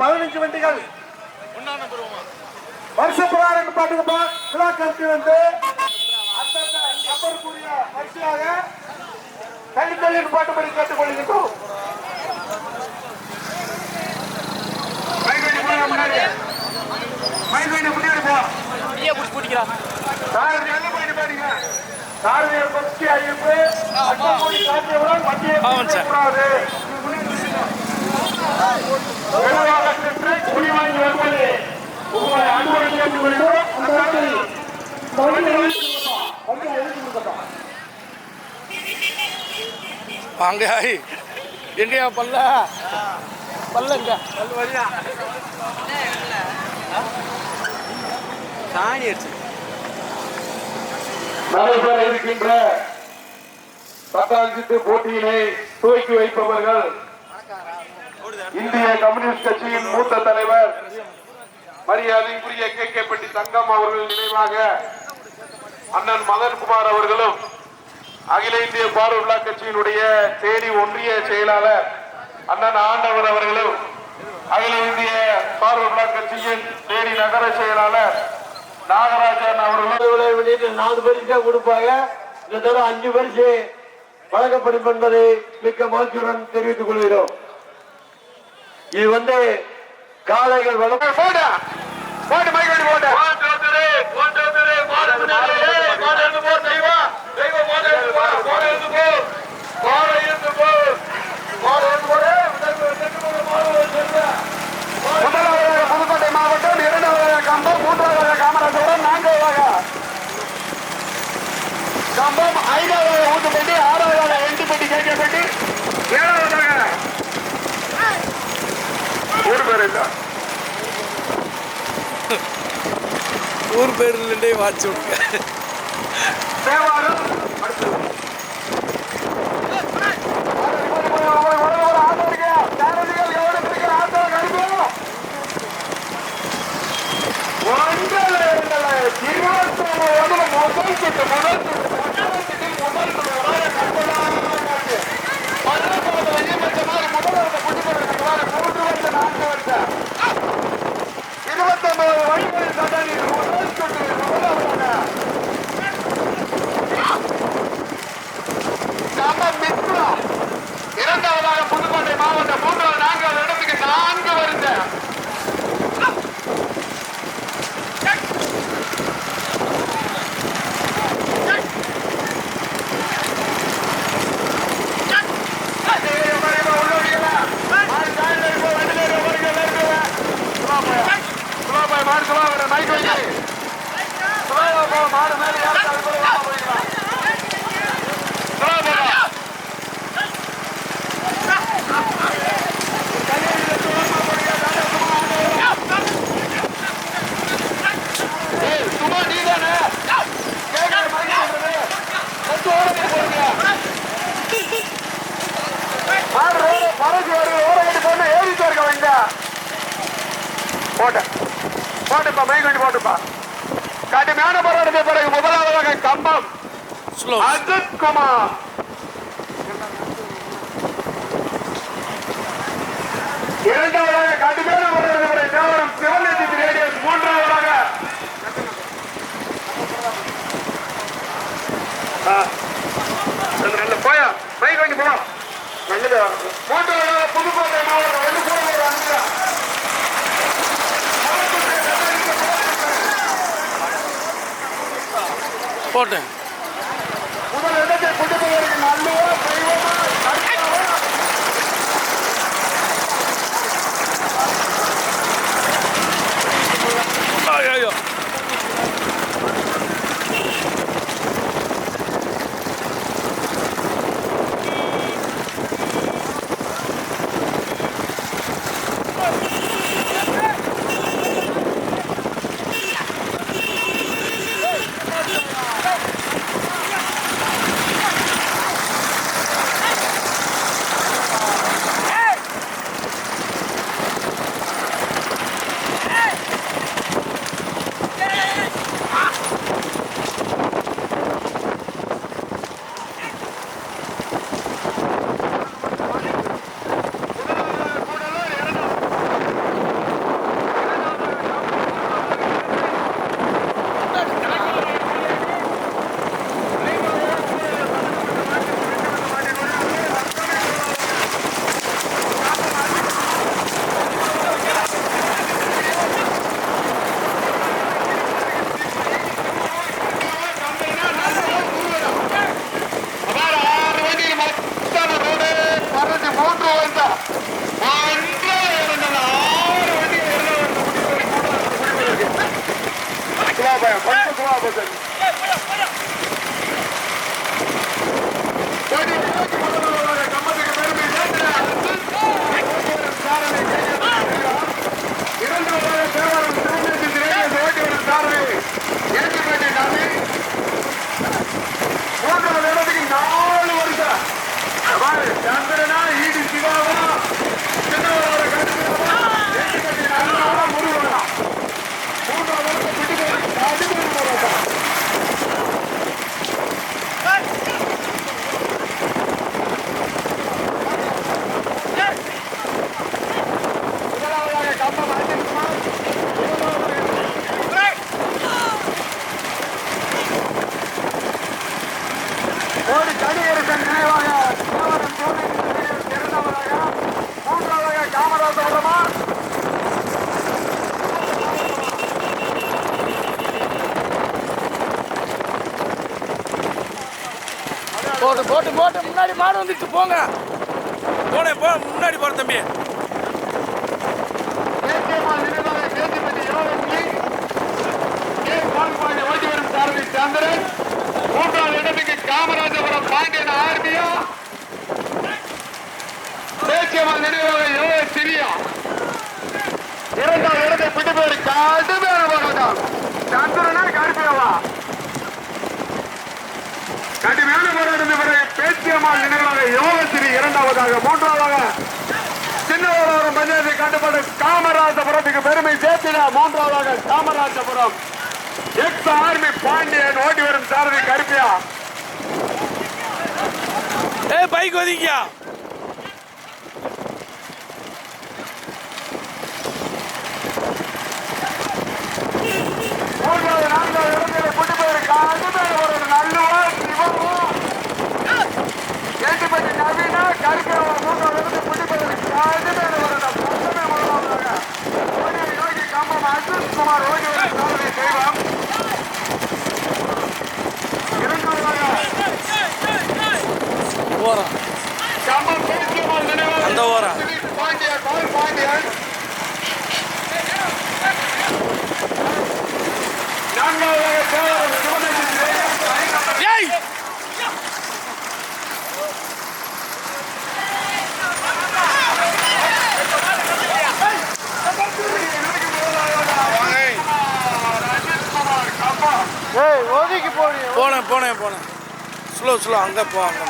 பதினஞ்சு வண்டிகள் வருஷப்புறாரன் பாட்டுக்குப்பா விழா கமிட்டி வந்து அந்தந்த நபருக்குரிய வரிசையாக கைத்தொழில் பாட்டுப்படி கேட்டுக்கொள்கின்றோம். மைகண்டி போங்க முன்னாடி மைகண்டி முன்னாடி போ. நீயே புடிச்சு பிடிக்கிறா. சாரதி எங்க போயிட்டு பாருங்க சாரதியர் பக்தி அறிவிப்பு. வண்டியை வாங்க எங்கயா பல்ல. பல்லங்க. பல்லு வழியா சாணி அடிச்சு நடைபெற இருக்கின்ற பத்தாம் போட்டியினை துவக்கி வைப்பவர்கள் இந்திய கம்யூனிஸ்ட் கட்சியின் மூத்த தலைவர் மரியாதைக்குரிய கே. கே. பட்டி தங்கம் அவர்கள் நினைவாக அண்ணன் மதன்குமார் அவர்களும் அகில இந்திய பாரூர்லா கட்சியினுடைய தேனி ஒன்றிய செயலாளர் அண்ணன் ஆண்டவர் அவர்களும் அகில இந்திய பாரூர்லா கட்சியின் தேனி நகர செயலாளர் நாகராஜன் அவர்களும். நாலு பரிசா கொடுப்பாங்க. இந்த தடவை அஞ்சு பரிசு வழங்கப்படும் என்பதை மிக்க மகிழ்ச்சியுடன் தெரிவித்துக் கொள்கிறோம். இது வந்து காளைகள் வளம் போட. போட்டு மைக் போட்டு முதலாவதாக புதுக்கோட்டை மாவட்டம் இரண்டாவதாக கம்பம் மூன்றாவதாக காமராஜபுரம் நான்காவதாக கம்பம் ஐந்தாவதாக ஊத்துப்பட்டி ஆறாவதாக எண்டுப்பட்டி கேட்கப்பட்டி ஏழாவதாக ஒரு பேர் இல்லை ஊர் பேர்லண்டே வாட்சி விடுங்க தேவாரம். அடுத்து இருபத்தொன்பது வழிகளில் சட்டணி முதல் சுற்று முதலாவதாக கம்பம் மித்ரா இரண்டாவதாக புதுக்கோட்டை மாவட்டம் மூன்றாவது நான்காவது இடத்துக்கு நான்கு வருந்த மாடு மேலே யாரும் போட்டுப்பா மைக் வண்டி போட்டுப்பா. கடுமையான போராட்டத்தை பிறகு முதலாவதாக கம்பம். ஸ்லோ அஜித் குமார். இரண்டாவதாக கடுமையான போராட்டத்தை தேவரம் சிவநேசி ரேடியோஸ் மூன்றாவதாக. நல்ல போயா? மைக் வண்டி போலாம். நல்லது மூன்றாவதாக புதுக்கோட்டை மாவட்டம் Orden. போட்டு போட்டு போட்டு முன்னாடி மாடு வந்துட்டு போங்க. போனேன் போ. முன்னாடி போற தம்பி. மூன்றாவது இடத்துக்கு காமராஜபுரம் பாண்டியன் ஆர்மியா. தேசியமால் நினைவாக யோக சிரியா இரண்டாவது இடத்தை பிடி பேர் கடுமையான போராட்டம் சந்திரனா கருப்பியவா போராட்டத்தை பிறகு பேச்சியம்மாள் நினைவாக யோகசிரி இரண்டாவதாக மூன்றாவதாக சின்னவரம் பஞ்சாயத்து கட்டுப்பாடு காமராஜபுரத்துக்கு பெருமை சேர்த்தினா மூன்றாவதாக காமராஜபுரம். எக்ஸ் ஆர்மி பாண்டியன் ஓட்டி வரும் சாரதி கருப்பியா. ஏய் பைக் ஒதுங்கியா மூன்றாவது நான்காவது இடங்களை கொண்டு போயிருக்கா அதுதான் ஒரு நல்லவா சிவமா ஏட்டுப்பட்டி நவீனா கருப்பியா மூன்றாவது ஓடி யோகி கம்பம் அஜித் குமார் சாரதி தெய்வம் இரண்டாவதாக போறான் கம்பம் பேச்சியம்மாள் நினைவாக அந்த ஓரம். பாண்டியன் பால் பாண்டியன் நான்காவதாக ஸ்லோ ஸ்லோ அங்கே போவாங்க.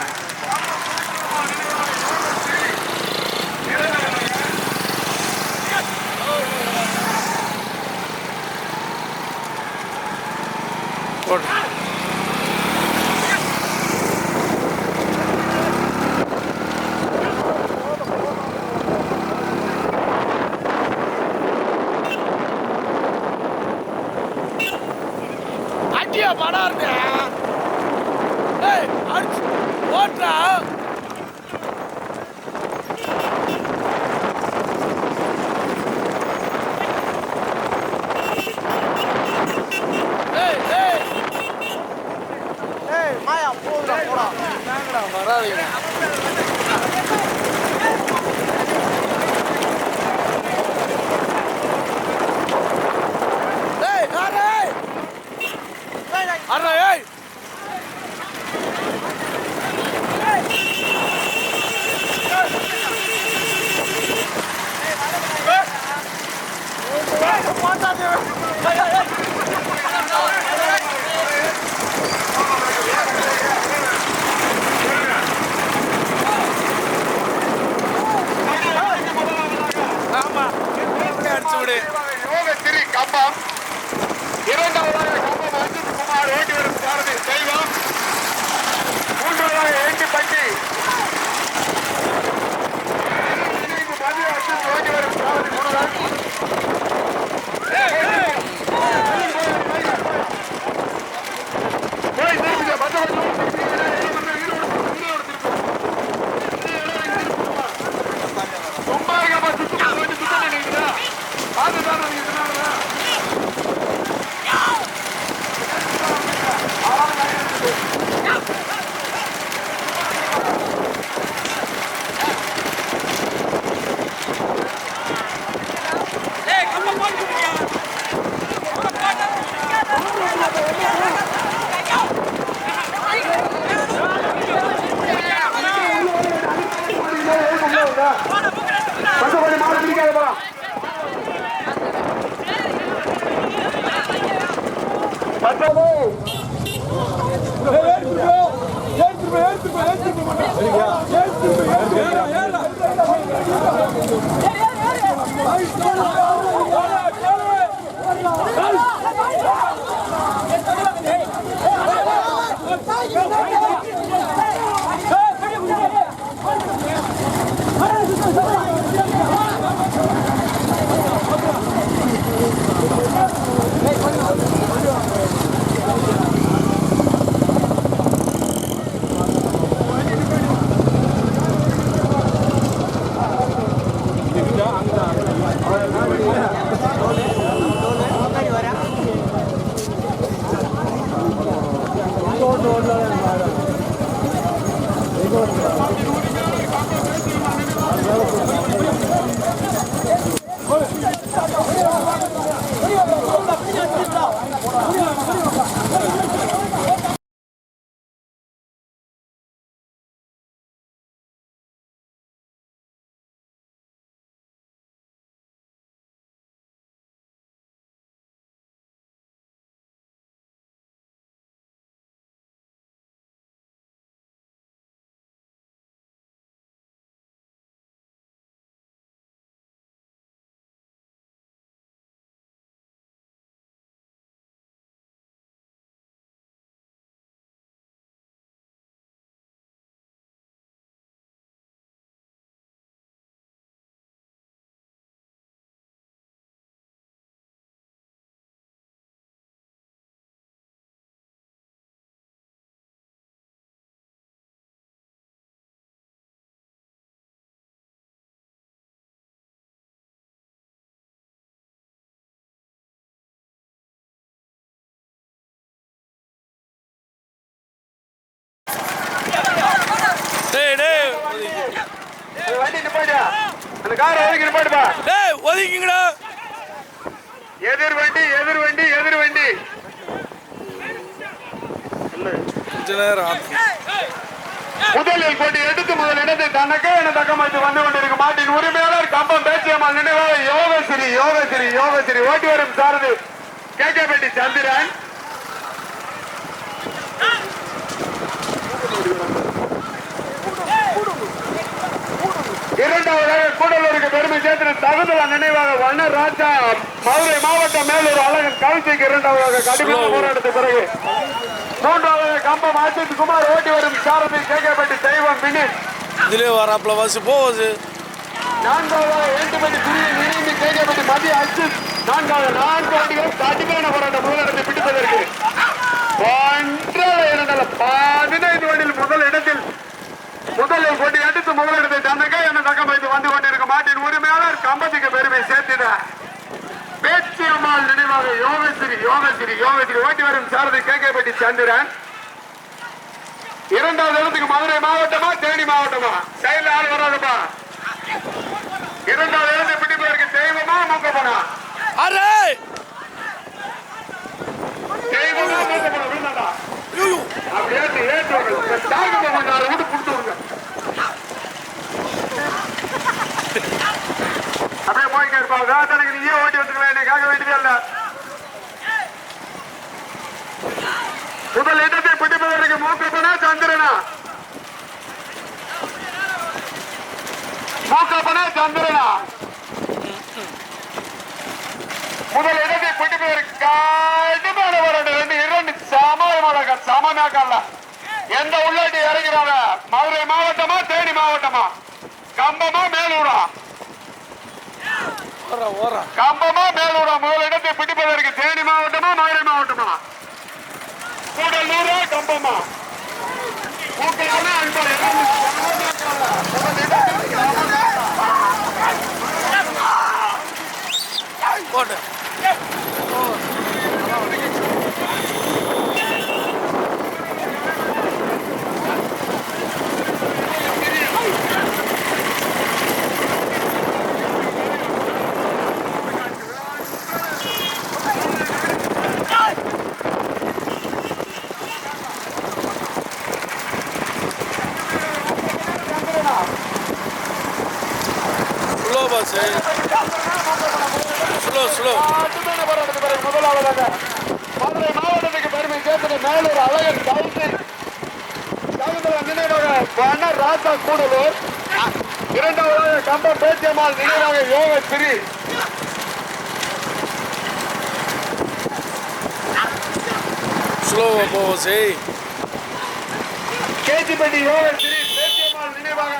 அங்கே படம் இருக்க. ஓட்டுறா 快！போயிடு. அந்த காரை ஒதுக்கி நிப்பாட்டுப்பா டேய் ஒதுக்கிங்கடா எதிர் வண்டி எதிர் வண்டி எதிர் வண்டி. கொஞ்ச நேரம் ஆத்து. முதலில் போட்டி எடுத்து முதல் இடத்தை தனக்கே என தக்கமைத்து வந்து கொண்டிருக்கும் மாட்டின் உரிமையாளர் கம்பம் பேச்சியம்மாள் நினைவாக யோகஸ்ரீ யோகஸ்ரீ யோகஸ்ரீ ஓட்டி வரும் சாரதி. கேகேபேட்டி சந்திரன். இரண்டாவதாக கூடலூருக்கு பெருமை சேர்த்து தகுந்தல நினைவாக வண்ண ராஜா மதுரை மாவட்டம் மேலூர் அழகன் கவிதைக்கு இரண்டாவதாக கடுமையான போராட்டத்துக்கு பிறகு மூன்றாவது கம்பம் அஜித் குமார் ஓட்டி வரும் சாரதி கேட்கப்பட்டு தெய்வம் பின்னின் இதுலயே வராப்புல வசு போவசு நான்காவது ஏட்டுப்பட்டி பிரிவு இணைந்து கேட்கப்பட்டு மத்திய அஜித். நான்காவது நான்கு வண்டிகளும் கடுமையான போராட்டம் முதலிடத்தை பிடிப்பதற்கு. பதினைந்து வண்டியில் முதல் இடத்தில் முதலில் போட்டி எடுத்து முதலிடத்தை தந்தக என தக்கம் வைத்து வந்து கொண்டிருக்கும் மாட்டின். உரிமையாளர் கம்பத்துக்கு பெருமை சேர்த்திட. பேச்சு அம்மாள் நினைவாக யோகஸ்ரீ யோகஸ்ரீ யோகஸ்ரீ ஓட்டி வரும் சாரதி கேட்கப்பட்டி சந்திரன். இரண்டாவது இடத்துக்கு மதுரை மாவட்டமா தேனி மாவட்டமா? சைடுல ஆள் வராதுப்பா? இரண்டாவது இடத்தை பிடிப்பதற்கு தெய்வமா மூக்கப்பனா அரே! தெய்வமா மூக்கப்பனா விழுந்தாடா ஏற்று ஏற்று விடுங்க. இந்த தாக்கு பகவான் கொடுத்து விடுங்க. அப்படியே போய்க்க நீயே ஓட்டி வந்துக்கலாம் என்னை கேட்க வேண்டியதே முதல் இடத்தை பிடிப்பதற்கு மூக்கப்பனா சந்திரனா? மூக்கப்பனா சந்திரனா? முதல் இடத்தை பிடிப்பதற்கு கடுமையான போராட்டம் ரெண்டு இரண்டு சமமாக்கல்ல எந்த உள்ளாட்டி இறங்கிறாங்க? மதுரை மாவட்டமா தேனி மாவட்டமா? கம்பமா மேலூரா? கம்பமா மேலூரா? முதல் இடத்தை பிடிப்பதற்கு தேனி மாவட்டமா மதுரை மாவட்டமா? கூடலூரா கம்பமா. முதல் இடத்தை போட்டு ஸ்லோ பாஸ் ஸ்லோ ஸ்லோ கடுமையான போராட்டத்துக்கு பிறகு முதலாவதாக மதுரை மாவட்டத்துக்கு பெருமை சேர்த்தது மேலூர் அழகன் கவுசி தகுந்த நினைவாக வன ராஜா கூடலூர் இரண்டாவதாக பேச்சியம்மாள் நினைவாக யோக ஸ்ரீ ஸ்லோவா போவசே கேஜிப்பட்டி யோக ஸ்ரீ பேச்சியம்மாள் நினைவாக.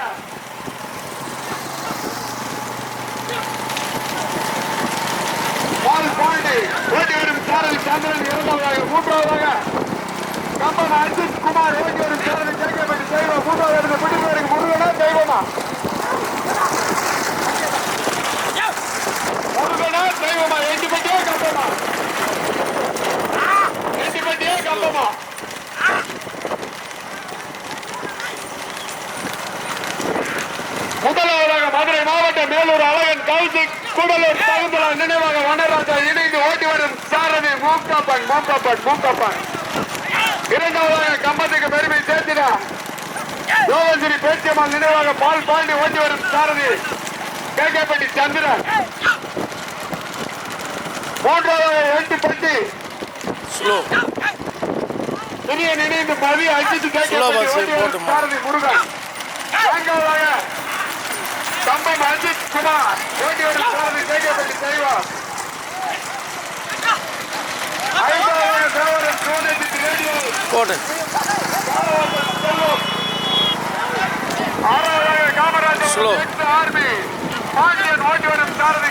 பால் பாண்டி ஓட்டி வரும் சாரதி சந்திரன் இரண்டாவதாக மூன்றாவதாக கம்பம் அஜித் குமார் ஓட்டி வரும் சாரதி கேட்கப்பட்டு தெய்வம் மூன்றாவது இடத்தை பிடிப்பதற்கு முருகனா தெய்வமா? முருகனா தெய்வமா எட்டுப்பட்டியா கம்பமா எட்டுப்பட்டியா கம்பமா முதலாவதாக மதுரை மாவட்டம் மேலூர் அழகன் கவுசி கூடலூர் தகுந்தலா நினைவாக வனராஜா இணைந்து ஓட்டி வரும் சாரதி மூக்காப்பன் மூக்காப்பன் மூக்காப்பன் இரண்டாவதாக கம்பத்துக்கு பெருமை சேர்த்தினா யோகசிரி பேச்சியம்மாள் நினைவாக பால் பாண்டி ஓட்டி வரும் சாரதி கேகப்பட்டி சந்திரன் மூன்றாவதாக எட்டுப்பட்டி ஸ்லோ பெரிய நினைந்து மதி முருகன். நான்காவதாக கம்பம் அஜித் குமார். ஓட்டி வரும் சாரதி கேகப்பட்டி தெய்வம். ஐந்தாவதாக தேவரன் சோனேஜித் ரேடியோ போட்டு ஆறாவதாக காமராஜர் ஆர்மி. பாண்டியன் ஓட்டி வரும் சாரதி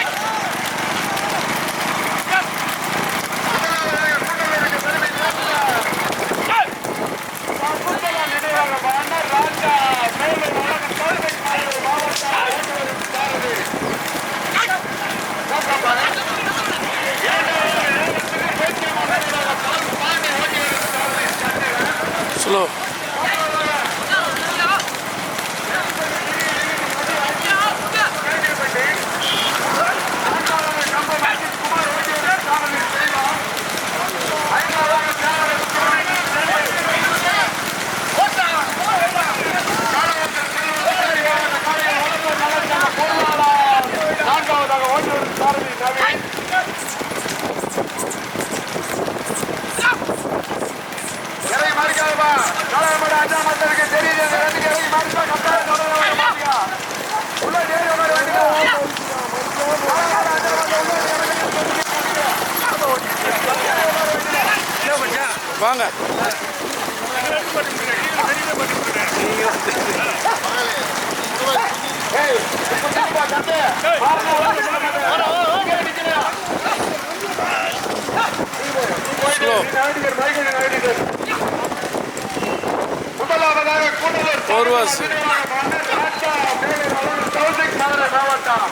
கருப்பையா நினைவாக மன்னர் ராஜா மேலும் உலக தோல்வி மாவட்ட ஓட்டி வரும் சாரதி இரண்டாவது பேச்சியம்மாள் நினைவாக பால் பாண்டி ஓட்டி வரும் சாரதி சந்திரன் வாங்க ஏய், இப்ப திருப்பா, தம்பி. பாருங்க, வாங்க, வாங்க. இங்கே அடிக்கிறா. Slow. நீ நகர்ந்துக்கிற, மைக்கை நீ நகர்ந்துக்கிற. முதலாவதாக கூடலூர் Forwards. நினைவாக மன்னர் ராஜா மேலூர் அலோன் கௌசிக் மதுரை மாவட்டம்.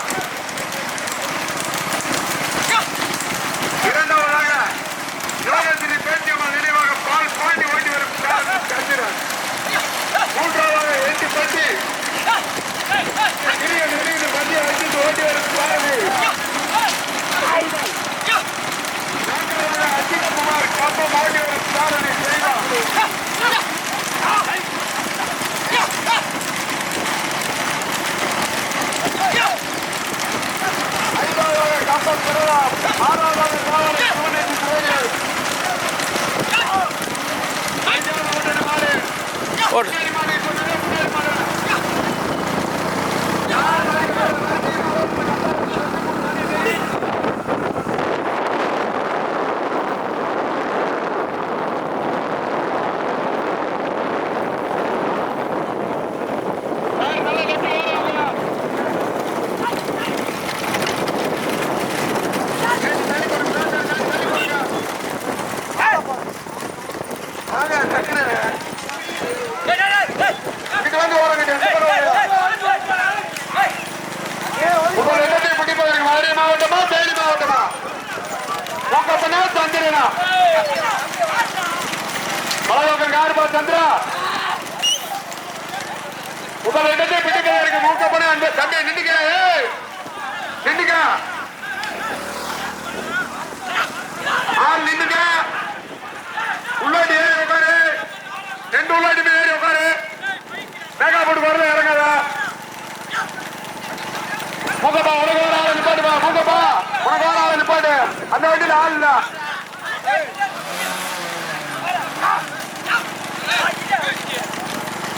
அந்த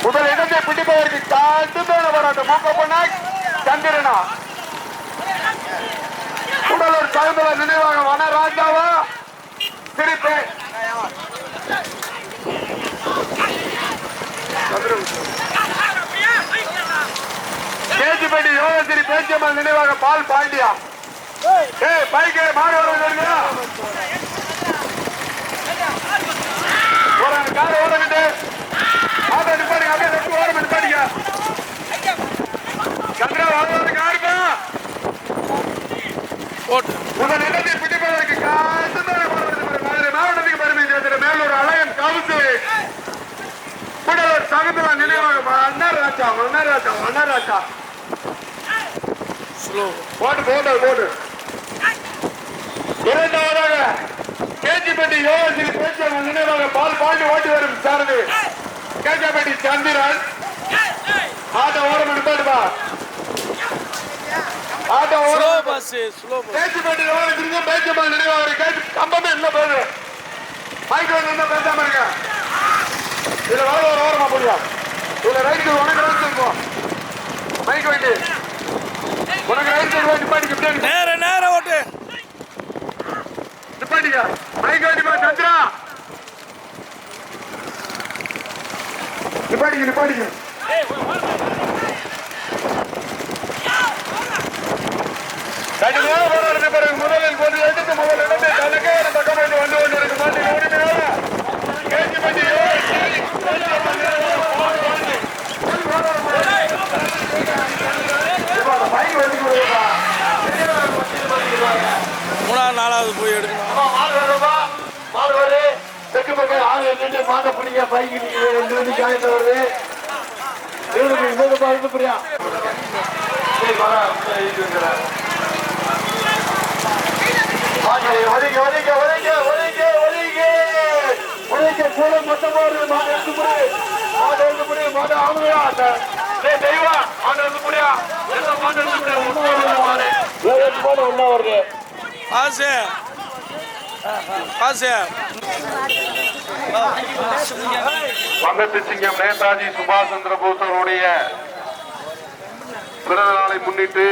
முதல் இடத்தை பிடிப்பதற்கு கடுமையான போராட்டம் மூக்கப்பனா சந்திரனா. உடலூர் சாய்ந்தல நினைவாக வனராஜாவா திருப்பி கேஜிபட்டி யோகசிரி பேச்சியம்மன் நினைவாக பால் பாண்டியா. பைக்கு மாடு வருவீங்க ஒரு காரை ஓடவிட்டு ஆட்டோ நிப்பாடுங்க அப்படியே ரெண்டு ஓரம் நிப்பாடுங்க சந்திரா வாழ்வாரு காருப்பா இடத்தை பிடிப்பதற்கு கடுமையான போராட்டம் மதுரை மாவட்டத்துக்கு பெருமை சேர்க்கிற மேலூர் அலையன் கவுசு. கூடலூர் சகத்துல நினைவாக மன்னராஜா மன்னராஜா மன்னராஜா ஸ்லோ போட்டு போட்டு போட்டு. இரண்டாவதாக கேஜிப்பட்டி யோகசிரி பேச்சவங்க நினைவாக பால் பாண்டி ஓட்டி வரும் சாரதி. கேஜிப்பட்டி சந்திரன். ஆட்டோ ஓரம் நிப்பாட்டுப்பா ஆட்டோ ஓரம் பேச்சுப்பட்டி யோகசிரிங்க பேச்சம்மா நினைவாக கேட்டு கம்பமே என்ன போகுது. மைக் வந்து என்ன பேசாம இருக்க இதுல வர ஒரு ஓரமா போடியா. இதுல ரைட்டு உனக்கு ரைட் இருக்கும் மைக் வைட்டு. உனக்கு ரைட் சைடு நிப்பாட்டிக்க இப்படியே நிப்பாட்டு. நேர நேர ஓட்டு. நிப்பாட்டிக்க மைக் சந்திரா. நிப்பாட்டிக்க நிப்பாட்டிக்க கடுமையான போராட்டத்தை பிறகு முதலில் கொண்டு எடுத்து முதல் இடத்தை தனக்கே ஒரு பக்கம் வந்து வந்து கொண்டிருக்கும் மூணாவது நாலாவது போய் எடுக்கணும். மாடு வருவா மாடு வருது தெற்கு பக்கம் ஆள் நின்று மாட்டை பிடிக்க பைக் நிற்கிது ரெண்டு வண்டி வருது இவருக்கு பாருங்க பிரியா சரி, வா, உள்ள இழுத்து வைக்கிறேன். வாங்க, ஒதுங்க, ஒதுங்க, ஒதுங்க, ஒதுங்க, ஒதுங்க. ஒதுங்க, கூட மொத்தமா வருது, மாடு எடுத்து புடி. மாடு எடுத்து புடி, மாடு ஆகுதுடா. டேய், தெய்வம், மாடு எடுத்து புடியா. எந்த மாடு எடுத்து புடி, ஒண்ணு வருது மாடு. ஏழு வருது ஆசை ஆசை சிங்கம் நேதாஜி சுபாஷ் சந்திர போஸ் அவருடைய பிறந்த நாளை முன்னிட்டு